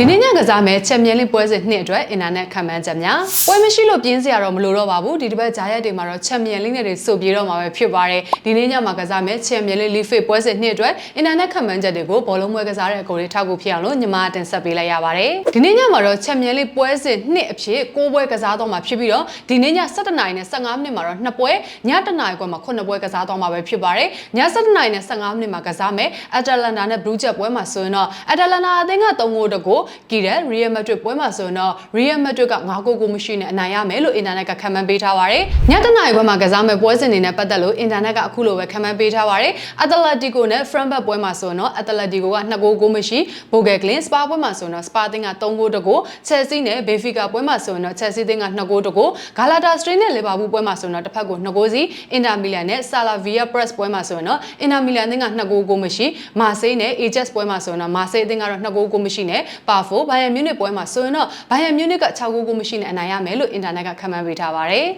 ဒီနေ့ညကစားမဲ့ချက်မြန်လေးပွဲစဉ်နှစ်အတွက်အင်တာနက်ခံမှန်းချက်များပွဲမရှိလို့ပြင်းစရာတော့မလိုတော့ပါဘူးဒီတစ်ပတ်ဂျာရက်တွေမှာတော့ချက်မြန်လေးနဲ့တွေစုပ်ပြေတော့မှာပဲဖြစ်ပါတယ်ဒီနေ့ညမှာကစားမဲ့ချက်မြန်လေးလီဖစ်ပွဲစဉ်နှစ်အတွက်အင်တာနက်ခံမှန်းချက်တွေကိုဘောလုံးပွဲကစားတဲ့အကိုတွေထောက်ကူဖြစ်အောင်လို့ညီမတင်ဆက်ပေးလိုက်ရပါတယ်ဒီနေ့ညမှာတော့ချက်မြန်လေးပွဲစဉ်နှစ်အဖြစ်ကိုးပွဲကစားတော့မှာဖြစ်ပြီးတော့ဒီနေ့ည7:00နာရီနဲ့15မိနစ်မှာတော့နှစ်ပွဲည1:00နာရီခွဲမှာ9ပွဲကစားတော့မှာပဲဖြစ်ပါတယ်ည7:00နာရီနဲ့15မိနစ်မှာကစားမဲ့အတလန်တာနဲ့ဘလူးချက်ပွဲမှာဆိုရင်တော့အတလန်တာအသင်းက3ဂိုးတကိုကီတဲ့ Real Madrid ပွဲမှာဆိုရင်တော့ Real Madrid က9ဂိုးကိုမရှိနဲ့အနိုင်ရမယ်လို့အင်တာနက်ကခံမှန်းပေးထားပါတယ်။ညတနာရီပွဲမှာကစားမဲ့ပွဲစဉ်တွေနဲ့ပတ်သက်လို့အင်တာနက်ကအခုလိုပဲခံမှန်းပေးထားပါတယ်။ Atletico နဲ့ Frankfurt ပွဲမှာဆိုရင်တော့ Atletico က2ဂိုးကိုမရှိ။ Bogelglin Spa ပွဲမှာဆိုရင်တော့ Spa အသင်းက3ဂိုးတကို Chelsea နဲ့ Benfica ပွဲမှာဆိုရင်တော့ Chelsea အသင်းက2ဂိုးတကို Galatasaray နဲ့ Liverpool ပွဲမှာဆိုရင်တော့တစ်ဖက်ကို2ဂိုးစီ Inter Milan နဲ့ Slavia Prague ပွဲမှာဆိုရင်တော့ Inter Milan အသင်းက2ဂိုးကိုမရှိ။ Marseille နဲ့ Ajax ပွဲမှာဆိုရင်တော့ Marseille အသင်းကတော့2ဂိုးကိုမရှိနဲ့ Pafo Bayern Munich ပွဲမှာဆိုရင်တော့ Bayern Munich က6ဂိုးကိုမရှိနဲ့အနိုင်ရမယ်လို့အင်တာနက်ကခန့်မှန်းပေးထားပါတယ်